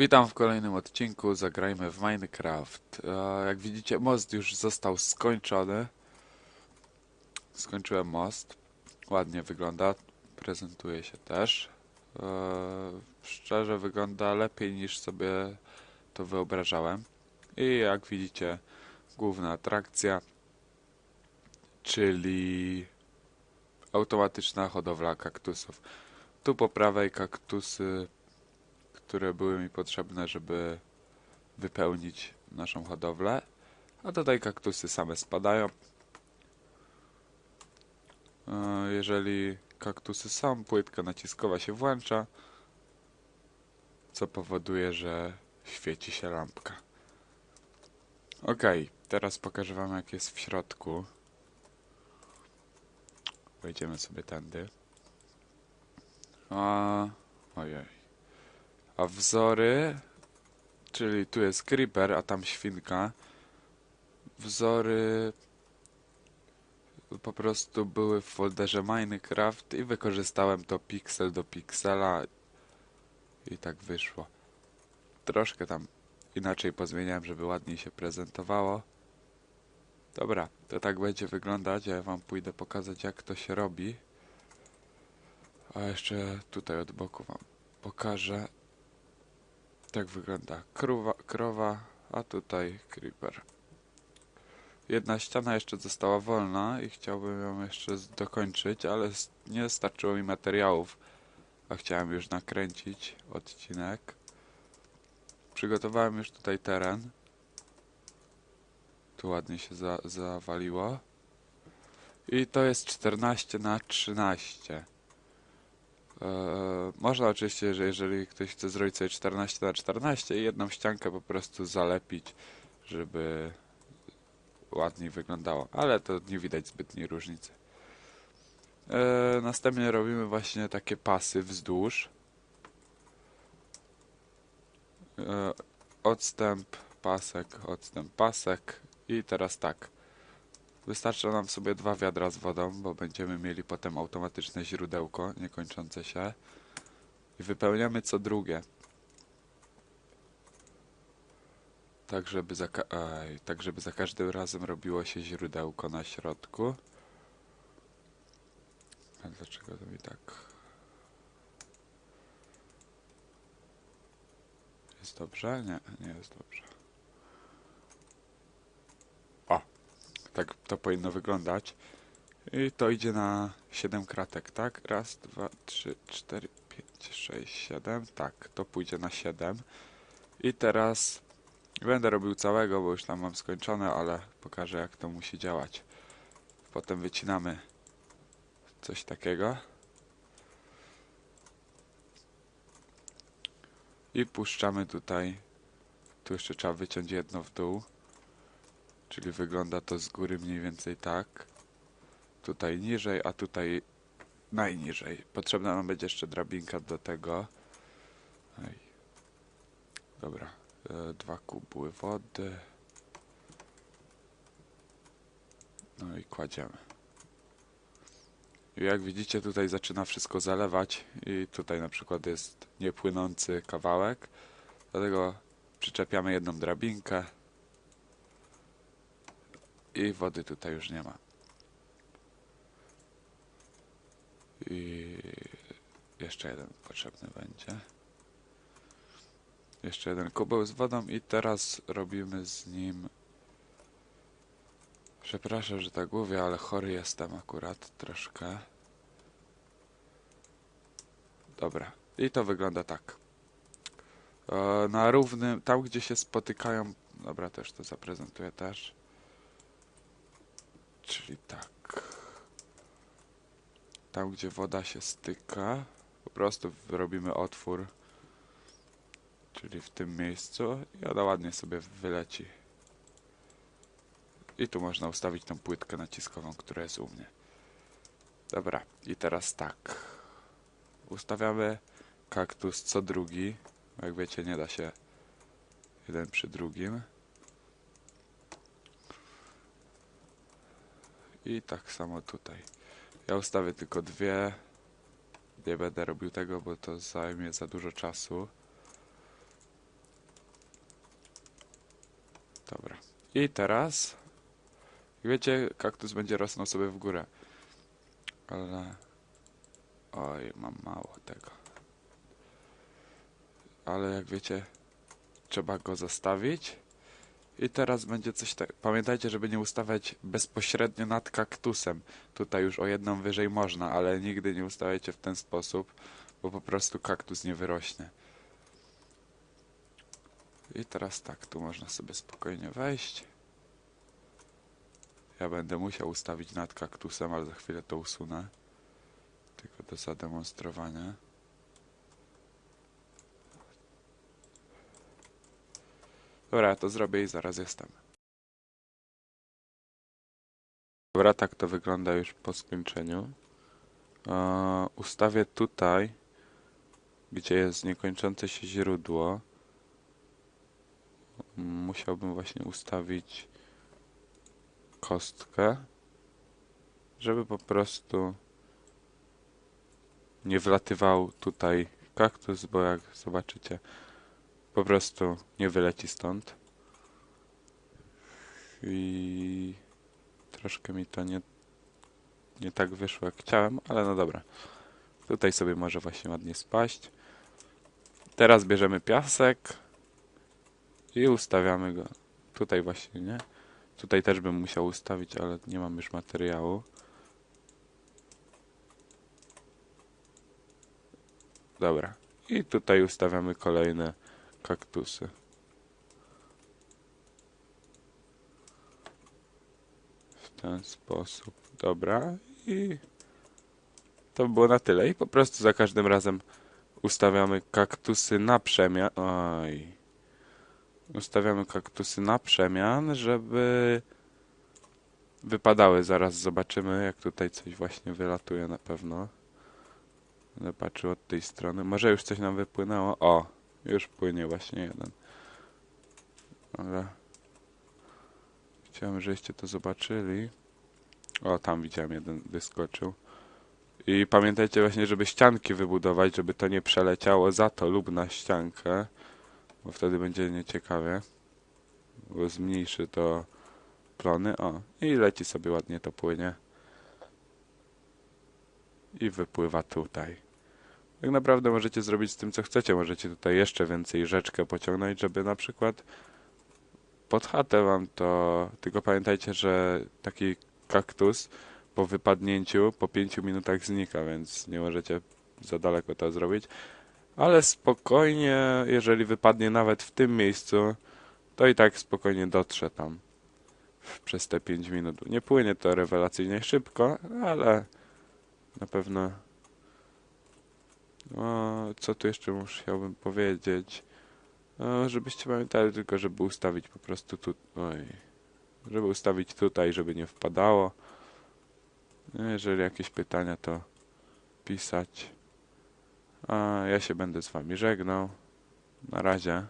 Witam w kolejnym odcinku, zagrajmy w Minecraft. E, Jak widzicie, most już został skończony. Skończyłem most. Ładnie wygląda, prezentuje się też. E, Szczerze wygląda lepiej niż sobie to wyobrażałem. I jak widzicie, główna atrakcja, czyli automatyczna hodowla kaktusów. Tu po prawej kaktusy które były mi potrzebne, żeby wypełnić naszą hodowlę. A tutaj kaktusy same spadają. E, Jeżeli kaktusy są, płytka naciskowa się włącza, co powoduje, że świeci się lampka. Ok, teraz pokażę Wam jak jest w środku. Wejdziemy sobie tędy. A, ojej. A wzory, czyli tu jest creeper, a tam świnka. Wzory po prostu były w folderze Minecraft i wykorzystałem to piksel do piksela i tak wyszło. Troszkę tam inaczej pozmieniałem, żeby ładniej się prezentowało. Dobra, to tak będzie wyglądać. Ja wam pójdę pokazać jak to się robi. A jeszcze tutaj od boku wam pokażę tak wygląda krowa, krowa, a tutaj creeper. Jedna ściana jeszcze została wolna i chciałbym ją jeszcze dokończyć, ale nie starczyło mi materiałów, a chciałem już nakręcić odcinek. Przygotowałem już tutaj teren. Tu ładnie się za, zawaliło. I to jest 14 na 13. Eee, można oczywiście, że jeżeli ktoś chce zrobić sobie 14 na 14 i jedną ściankę po prostu zalepić, żeby ładniej wyglądało, ale to nie widać zbytniej różnicy. Eee, następnie robimy właśnie takie pasy wzdłuż. Odstęp, pasek, odstęp, pasek i teraz tak. Wystarcza nam sobie dwa wiadra z wodą, bo będziemy mieli potem automatyczne źródełko niekończące się. I wypełniamy co drugie. Tak żeby, za aj, tak, żeby za każdym razem robiło się źródełko na środku. A dlaczego to mi tak... Jest dobrze? Nie, nie jest dobrze. Tak to powinno wyglądać. I to idzie na 7 kratek, tak? Raz, dwa, trzy, cztery, pięć, sześć, siedem. Tak, to pójdzie na 7. I teraz będę robił całego, bo już tam mam skończone, ale pokażę jak to musi działać. Potem wycinamy coś takiego. I puszczamy tutaj. Tu jeszcze trzeba wyciąć jedno w dół. Czyli wygląda to z góry mniej więcej tak. Tutaj niżej, a tutaj najniżej. Potrzebna nam będzie jeszcze drabinka do tego. Ej. Dobra. E, dwa kubły wody. No i kładziemy. I jak widzicie tutaj zaczyna wszystko zalewać i tutaj na przykład jest niepłynący kawałek. Dlatego przyczepiamy jedną drabinkę i wody tutaj już nie ma. I jeszcze jeden potrzebny będzie. Jeszcze jeden kubeł z wodą i teraz robimy z nim... Przepraszam, że tak mówię, ale chory jestem akurat troszkę. Dobra. I to wygląda tak. E, Na równym, tam gdzie się spotykają... Dobra, też to zaprezentuję też. Czyli tak. Tam, gdzie woda się styka, po prostu robimy otwór. Czyli w tym miejscu i ona ładnie sobie wyleci. I tu można ustawić tą płytkę naciskową, która jest u mnie. Dobra, i teraz tak. Ustawiamy kaktus co drugi. Jak wiecie, nie da się jeden przy drugim. I tak samo tutaj. Ja ustawię tylko dwie. Nie będę robił tego, bo to zajmie za dużo czasu. Dobra. I teraz... Wiecie, kaktus będzie rosnął sobie w górę. Ale... Oj, mam mało tego. Ale jak wiecie, trzeba go zostawić. I teraz będzie coś tak. Pamiętajcie, żeby nie ustawiać bezpośrednio nad kaktusem. Tutaj już o jedną wyżej można, ale nigdy nie ustawiajcie w ten sposób, bo po prostu kaktus nie wyrośnie. I teraz tak, tu można sobie spokojnie wejść. Ja będę musiał ustawić nad kaktusem, ale za chwilę to usunę. Tylko do zademonstrowania. Dobra, to zrobię i zaraz jestem. Dobra, tak to wygląda już po skończeniu. E, ustawię tutaj, gdzie jest niekończące się źródło. Musiałbym właśnie ustawić kostkę, żeby po prostu nie wlatywał tutaj kaktus, bo jak zobaczycie, po prostu nie wyleci stąd. I troszkę mi to nie, nie tak wyszło jak chciałem, ale no dobra. Tutaj sobie może właśnie ładnie spaść. Teraz bierzemy piasek i ustawiamy go. Tutaj właśnie, nie? Tutaj też bym musiał ustawić, ale nie mam już materiału. Dobra. I tutaj ustawiamy kolejne kaktusy. W ten sposób. Dobra. I to by było na tyle. I po prostu za każdym razem ustawiamy kaktusy na przemian. Oj. Ustawiamy kaktusy na przemian, żeby wypadały. Zaraz zobaczymy, jak tutaj coś właśnie wylatuje na pewno. Patrzył od tej strony. Może już coś nam wypłynęło. O, już płynie właśnie jeden. Ale chciałem, żebyście to zobaczyli. O, tam widziałem jeden wyskoczył. I pamiętajcie właśnie, żeby ścianki wybudować, żeby to nie przeleciało za to lub na ściankę, bo wtedy będzie nieciekawie. Bo zmniejszy to plony. O, i leci sobie ładnie to płynie. I wypływa tutaj. Tak naprawdę możecie zrobić z tym, co chcecie. Możecie tutaj jeszcze więcej rzeczkę pociągnąć, żeby na przykład pod chatę wam to... Tylko pamiętajcie, że taki kaktus po wypadnięciu po 5 minutach znika, więc nie możecie za daleko to zrobić. Ale spokojnie, jeżeli wypadnie nawet w tym miejscu, to i tak spokojnie dotrze tam przez te 5 minut. Nie płynie to rewelacyjnie szybko, ale na pewno. O, co tu jeszcze musiałbym powiedzieć? O, żebyście pamiętali tylko, żeby ustawić po prostu tu. Oj. Żeby ustawić tutaj, żeby nie wpadało. No, Jeżeli jakieś pytania, to pisać. A ja się będę z wami żegnał. Na razie.